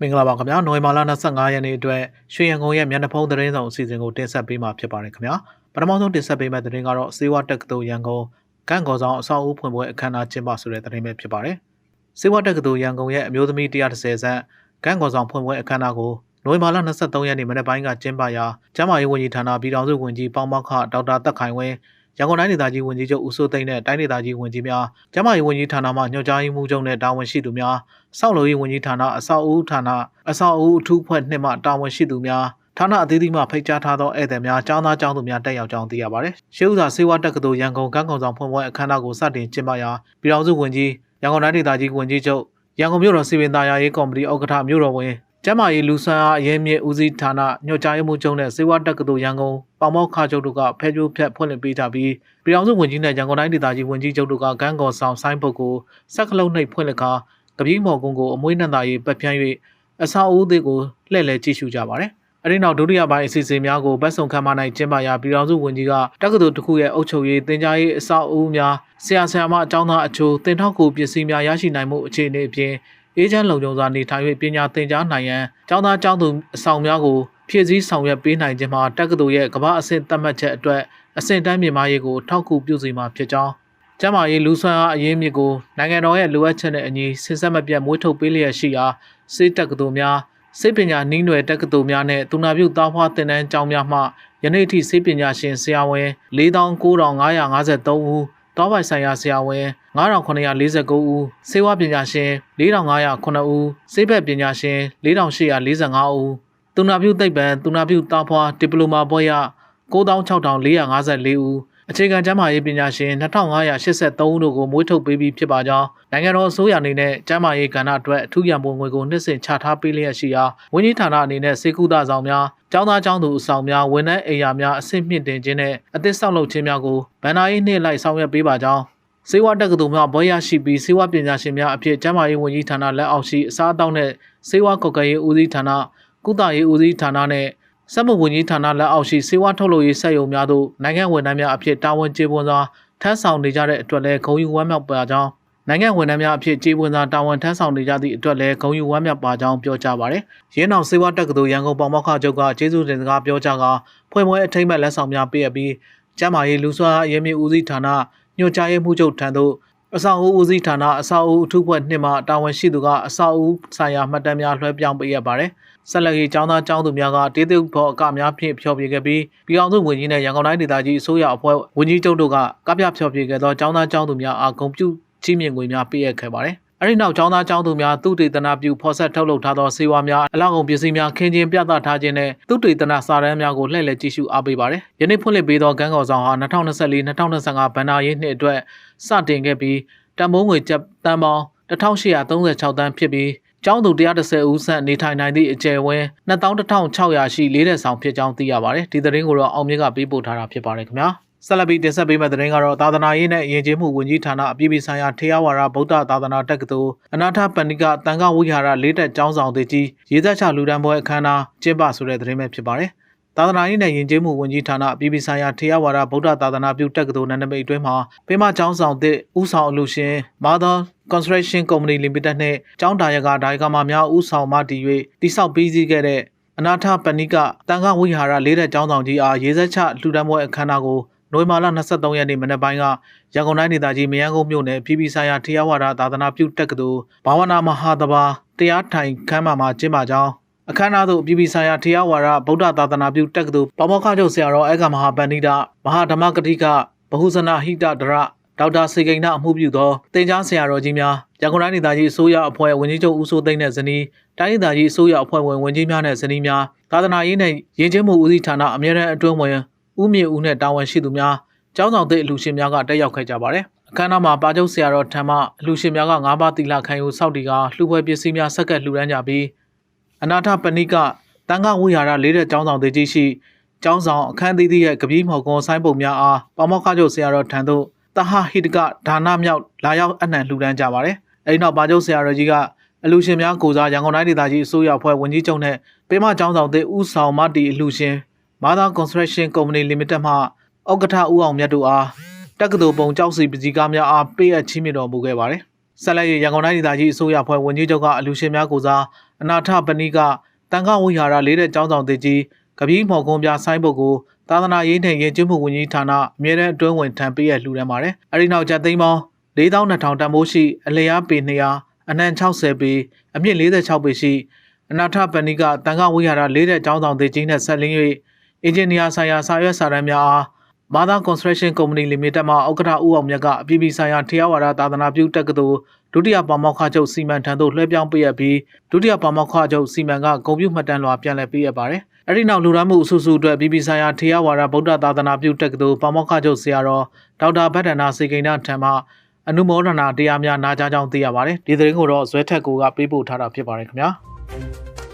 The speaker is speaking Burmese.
မင်္ဂလာပါခင်ဗျာနိုဝင်ဘာလ25ရက်နေ့အတွက်ရွှေရန်ကုန်ရဲ့မျက်နှာဖုံးသတင်းဆောင်အစီအစဉ်ကိုတင်ဆက်ပေးမှာဖြစ်ပါတယ်ခင်ဗျာပထမဆုံးတင်ဆက်ပေးမယ့်သတင်းကတော့စေဝါတက္ကသိုလ်ရန်ကုန်ကန့်ကော်ဆောင်အဆောက်အဦဖွင့်ပွဲအခမ်းအနားကျင်းပဆိုတဲ့သတင်းပဲဖြစ်ပါတယ်စေဝါတက္ကသိုလ်ရန်ကုန်ရဲ့အမျိုးသမီး130ဆန့်ကန့်ကော်ဆောင်ဖွင့်ပွဲအခမ်းအနားကိုနိုဝင်ဘာလ23ရက်နေ့မနေ့ပိုင်းကကျင်းပရာကျန်းမာရေးဝန်ကြီးဌာနပြည်ထောင်စုဝန်ကြီးပေါင်းမောက်ခဒေါက်တာတက်ခိုင်ဝင်း ရန်ကုန်တိုင်းဒေသကြီးဝန်ကြီးချုပ်ဦးစိုးသိန်းနဲ့တိုင်းဒေသကြီးဝန်ကြီးများကျန်းမာရေးဝန်ကြီးဌာနမှညွှန်ကြားရေးမှူးချုပ်နဲ့တာဝန်ရှိသူများစောက်လို့ရေးဝန်ကြီးဌာနအဆောက်အဦဌာနအဆောက်အဦအထူးဖွဲ့နှစ်မှတာဝန်ရှိသူများဌာနအသီးသီးမှဖိတ်ကြားထားသောဧည့်သည်များကျောင်းသားကျောင်းသူများတက်ရောက်ကြောင်းသိရပါတယ်။ရှေးဥစွာစေဝါတက္ကသိုလ်ရန်ကုန်ကန်းကုံဆောင်ဖွင့်ပွဲအခမ်းအနားကိုစတင်ကျင်းပရာပြည်ထောင်စုဝန်ကြီးရန်ကုန်တိုင်းဒေသကြီးဝန်ကြီးချုပ်ရန်ကုန်မြို့တော်စီပင်သားရေးကော်မတီဥက္ကဋ္ဌမြို့တော်ဝင် ကျမ်းမာရေးလူဆွမ်းအားအရေးမြစ်ဦးစီးဌာနညွှန်ကြားရေးမှူးချုပ်နဲ့စေဝါတက္ကသိုလ်ရန်ကုန်ပေါမောက်ခချုပ်တို့ကဖဲကျိုးဖြတ်ဖွင့်လှစ်ပေးကြပြီးပြည်ထောင်စုဝန်ကြီးနဲ့ရန်ကုန်တိုင်းဒေသကြီးဝန်ကြီးချုပ်တို့ကကန်းကော်ဆောင်ဆိုင်းဘုတ်ကိုစက်ကလုံးနှိပ်ဖွင့်လှစ်ခါကပီးမော်ကုန်းကိုအမွှေးနှံသာရေးပတ်ပြန်း၍အဆောက်အဦတွေကိုလှည့်လည်ကြည့်ရှုကြပါတယ်။အဲဒီနောက်ဒုတိယပိုင်းအစီအစဉ်များကိုဗတ်စုံခမ်းမ၌ကျင်းပရာပြည်ထောင်စုဝန်ကြီးကတက္ကသိုလ်တစ်ခုရဲ့အုပ်ချုပ်ရေးတင် जा ရေးအဆောက်အဦများဆရာဆရာမအကြောင်းသားအချို့တင်ထောက်ကူပစ္စည်းများရရှိနိုင်မှုအခြေအနေအပြင် အေဂျင့်လုံခြုံစွာနေထိုင်၍ပညာသင်ကြားနိုင်ရန်ကျောင်းသားကျောင်းသူအဆောင်များကိုဖြည့်ဆည်းဆောင်ရွက်ပေးနိုင်ခြင်းမှာတက္ကသိုလ်ရဲ့ကမ္ဘာအဆင့်သတ်မှတ်ချက်အတွက်အဆင့်တန်းမြင့်မားရေးကိုထောက်ကူပြုစီမှာဖြစ်ကြောင်းကျမ်းမာရေးလူဆွမ်းအားအရေးမြစ်ကိုနိုင်ငံတော်ရဲ့လိုအပ်ချက်နဲ့အညီဆင်ဆက်မပြတ်မွေးထုတ်ပေးလျက်ရှိရာစေတက္ကသိုလ်များစေပညာနှီးနွယ်တက္ကသိုလ်များနဲ့သူနာပြုသားဖွားသင်တန်းကျောင်းများမှယနေ့ထိစေပညာရှင်ဆရာဝန်4953ဦးတောပိုင်ဆိုင်ရာဆရာဝန် 9949ဦးစေဝါပညာရှင်4509ဦးစေဘက်ပညာရှင်4845ဦးသူနာပြုသိပ္ပံသူနာပြုတာဖွာဒီပလိုမာဘွဲ့ရ96,454ဦးအခြေခံကျန်းမာရေးပညာရှင်2583ဦးတို့ကိုမွေးထုတ်ပေးပြီးဖြစ်ပါကြောင်းနိုင်ငံတော်အစိုးရအနေနဲ့ကျန်းမာရေးကဏ္ဍအတွက်အထူးရန်ပုံငွေကိုနှစ်စဉ်ချထားပေးလျက်ရှိရာဝန်ကြီးဌာနအနေနဲ့စေကူတာဆောင်များကျောင်းသားကျောင်းသူအဆောင်များဝန်ထမ်းအိမ်ယာများအဆင့်မြင့်တင်ခြင်းနဲ့အသစ်ဆောက်လုပ်ခြင်းများကိုဗန်နာရေးနှင့်လိုက်ဆောင်ရွက်ပေးပါကြောင်း စေဝါတက္ကသိုလ်မှဘွဲရရှိပြီးစေဝါပညာရှင်များအဖြစ်ကျန်းမာရေးဝန်ကြီးဌာနလက်အောက်ရှိအစားအသောက်နဲ့စေဝါကော်ကရေးဦးစီးဌာနကုသရေးဦးစီးဌာနနဲ့စက်မှုဝန်ကြီးဌာနလက်အောက်ရှိစေဝါထုတ်လုပ်ရေးစက်ရုံများသို့နိုင်ငံဝန်ထမ်းများအဖြစ်တာဝန်ကျေပွန်စွာထမ်းဆောင်နေကြတဲ့အတွက်လည်းဂုဏ်ယူဝမ်းမြောက်ပါကြောင်းနိုင်ငံဝန်ထမ်းများအဖြစ်ကျေပွန်စွာတာဝန်ထမ်းဆောင်နေကြသည့်အတွက်လည်းဂုဏ်ယူဝမ်းမြောက်ပါကြောင်းပြောကြားပါတယ်။ရင်းအောင်စေဝါတက္ကသိုလ်ရန်ကုန်ပေါမောက်ခချုပ်ကကျေးဇူးတင်စကားပြောကြားကဖွင့်ပွဲအထိမ်းအမှတ်လက်ဆောင်များပေးအပ်ပြီးကျမ်းမာရေးလူ့စွမ်းအားအရေးမြစ်ဦးစီးဌာန ညွှန်ကြားရေးမှူးချုပ်ထံသို့အဆောက်အဦဦးစီးဌာနအဆောက်အဦအထူးဖွဲ့နှစ်မှတာဝန်ရှိသူကအဆောက်အဦဆိုင်ရာမှတ်တမ်းများလွှဲပြောင်းပေးရပါတယ်။ဆက်လက်ရေးចောင်းသားចောင်းသူများကတေးသေးဖို့အကများဖြင့်ဖျော်ဖြေခဲ့ပြီးပြည်အောင်စုဝန်ကြီးနဲ့ရန်ကုန်တိုင်းဒေသကြီးအစိုးရအဖွဲ့ဝန်ကြီးချုပ်တို့ကကပြဖျော်ဖြေခဲ့သောចောင်းသားចောင်းသူများအားဂုဏ်ပြုချီးမြှင့်ငွေများပေးအပ်ခဲ့ပါတယ်။ အဲဒီနောက်ចောင်းသားចောင်းသူများသူတေသနာပြုဖော်ဆက်ထုတ်လုပ်ထားသောစေဝါများအလောက်ကုန်ပစ္စည်းများခင်းချင်းပြသထားခြင်းနဲ့သူတေသနာစာတမ်းများကိုလှည့်လည်ကြည့်ရှုအားပေးပါတယ်။ယနေ့ဖွင့်လှစ်ပေးသောကန်းကော်ဆောင်ဟာ2024-2025ဘဏ္ဍာရေးနှစ်အတွက်စတင်ခဲ့ပြီးတန်မိုးငွေကျပ်တန်ပေါင်း1836တန်းဖြစ်ပြီးကျောင်းသူ130ဦးဆန့်နေထိုင်နိုင်သည့်အကျယ်ဝန်း21,600ရှိလေးတဲ့ဆောင်ဖြစ်ကြောင်းသိရပါတယ်။ဒီသတင်းကိုတော့အောင်မြင့်ကပေးပို့ထားတာဖြစ်ပါတယ်ခင်ဗျာ။ ဆက်လက်ပြီးတင်ဆက်ပေးမယ့်သတင်းကတော့သာသနာရေးနဲ့ယဉ်ကျေးမှုဝန်ကြီးဌာနအပြည်ပြည်ဆိုင်ရာထေရဝါဒဗုဒ္ဓသာသနာတက္ကသိုလ်အနာထပဏိကတန်ခဝိဟာရလေးတက်ကျောင်းဆောင်တည်ကြီးရေးသက်ချလူတန်းပွဲအခမ်းအနားကျင်းပဆိုတဲ့သတင်းပဲဖြစ်ပါတယ်။သာသနာရေးနဲ့ယဉ်ကျေးမှုဝန်ကြီးဌာနအပြည်ပြည်ဆိုင်ရာထေရဝါဒဗုဒ္ဓသာသနာပြုတက္ကသိုလ်နန္ဒမိတ်အတွင်းမှာပေမကျောင်းဆောင်သစ်ဦးဆောင်အလူရှင် Mother Construction Company Limited နဲ့ကျောင်းတာရကဒါယကမများဦးဆောင်မှတည်၍တိစောက်ပြီးစီးခဲ့တဲ့အနာထပဏိကတန်ခဝိဟာရလေးတဲ့ကျောင်းဆောင်ကြီးအားရေးဆက်ချလှူဒန်းပွဲအခမ်းအနားကို နိုဝင်ဘာလ23ရက်နေ့မနက်ပိုင်းကရန်ကုန်တိုင်းဒေသကြီးမယန်းကုန်းမြို့နယ်ပြည်ပြည်ဆိုင်ရာထေရဝါဒသာသနာပြုတက္ကသိုလ်ဘာဝနာမဟာတဘာတရားထိုင်ခမ်းမမှာကျင်းပကြောင်းအခမ်းအနားသို့ပြည်ပြည်ဆိုင်ရာထေရဝါဒဗုဒ္ဓသာသနာပြုတက္ကသိုလ်ပမောက္ခချုပ်ဆရာတော်အေကမဟာပန္နိတမဟာဓမ္မကတိကဗဟုဇနာဟိတဒရဒေါက်တာစေကိန်းနာအမှုပြုသောတင်ကြားဆရာတော်ကြီးများရန်ကုန်တိုင်းဒေသကြီးအစိုးရအဖွဲ့ဝန်ကြီးချုပ်ဦးစိုးသိန်းနဲ့ဇနီးတိုင်းဒေသကြီးအစိုးရအဖွဲ့ဝင်ဝန်ကြီးများနဲ့ဇနီးများသာသနာရေးနဲ့ယဉ်ကျေးမှုဦးစီးဌာနအမြဲတမ်းအတွင်းဝင် ဦးမြေဦးနဲ့တာဝန်ရှိသူများကျောင်းဆောင်တဲ့အလူရှင်များကတက်ရောက်ခဲ့ကြပါတယ်အခမ်းအနားမှာပါကျုပ်ဆရာတော်ထံမှအလူရှင်များက၅ပါးသီလခံယူစောင့်တီကလှူပွဲပစ္စည်းများဆက်ကပ်လှူဒန်းကြပြီးအနာထပဏိကတန်ခဝိဟာရလေးတဲ့ကျောင်းဆောင်တည်ကြီးရှိကျောင်းဆောင်အခန်းသီးသီးရဲ့ကပီးမော်ကွန်ဆိုင်းပုံများအားပါမောက္ခချုပ်ဆရာတော်ထံသို့တဟဟိတကဒါနမြောက်လာရောက်အနှံလှူဒန်းကြပါတယ်အဲဒီနောက်ပါကျုပ်ဆရာတော်ကြီးကအလူရှင်များကိုစားရန်ကုန်တိုင်းဒေသကြီးအစိုးရအဖွဲ့ဝန်ကြီးချုပ်နဲ့ပေမကျောင်းဆောင်တဲ့ဦးဆောင်မတီအလူရှင် Mother Construction Company Limited မှဥက္ကဋ္ဌဦးအောင်မြတ်တို့အားတက္ကသိုလ်ပုံကြောက်စီပစီကားများအားပေးအပ်ချီးမြှင့်တော်မူခဲ့ပါတယ်ဆက်လက်ရရန်ကုန်တိုင်းဒေသကြီးအစိုးရဖွဲ့ဝန်ကြီးချုပ်ကအလူရှင်များကိုစားအနာထပဏိကတန်ခဝိဟာရလေးတဲ့ကျောင်းဆောင်တည်ကြီးကပီးမော်ကွန်ပြဆိုင်းဘုတ်ကိုသာသနာရေးနဲ့ရင်ကျင်းမှုဝန်ကြီးဌာနအမြဲတမ်းအတွင်းဝင်ထံပေးရလှူဒန်းပါတယ်။အဲဒီနောက်ကျပ်သိန်းပေါင်း4200တန်ဖိုးရှိအလျားပေ200အနံ60ပေအမြင့်46ပေရှိအနာထပဏိကတန်ခဝိဟာရလေးတဲ့ကျောင်းဆောင်တည်ကြီးနဲ့ဆက်လင်း၍ အင်ဂျင်နီယာဆိုင်ရာစာရွက်စာတမ်းများအား Mother Construction Company Limited မှဥက္ကဋ္ဌဦးအောင်မြတ်ကအပြည်ပြည်ဆိုင်ရာထေရဝါဒသာသနာပြုတက္ကသိုလ်ဒုတိယပါမောက္ခချုပ်စီမံထံသို့လွှဲပြောင်းပေးရပြီးဒုတိယပါမောက္ခချုပ်စီမံကဂုဏ်ပြုမှတ်တမ်းလွှာပြန်လည်ပေးရပါတယ်။အဲဒီနောက်လူရမ်းမှုအစုစုအတွက်ပြည်ပြည်ဆိုင်ရာထေရဝါဒဗုဒ္ဓသာသနာပြုတက္ကသိုလ်ပါမောက္ခချုပ်ဆရာတော်ဒေါက်တာဗတ္တနာစေကိန်းနာထံမှအနုမောဒနာတရားများနာကြားကြောင်းသိရပါတယ်။ဒီသတင်းကိုတော့ဇွဲထက်ကိုကပေးပို့ထားတာဖြစ်ပါတယ်ခင်ဗျာ။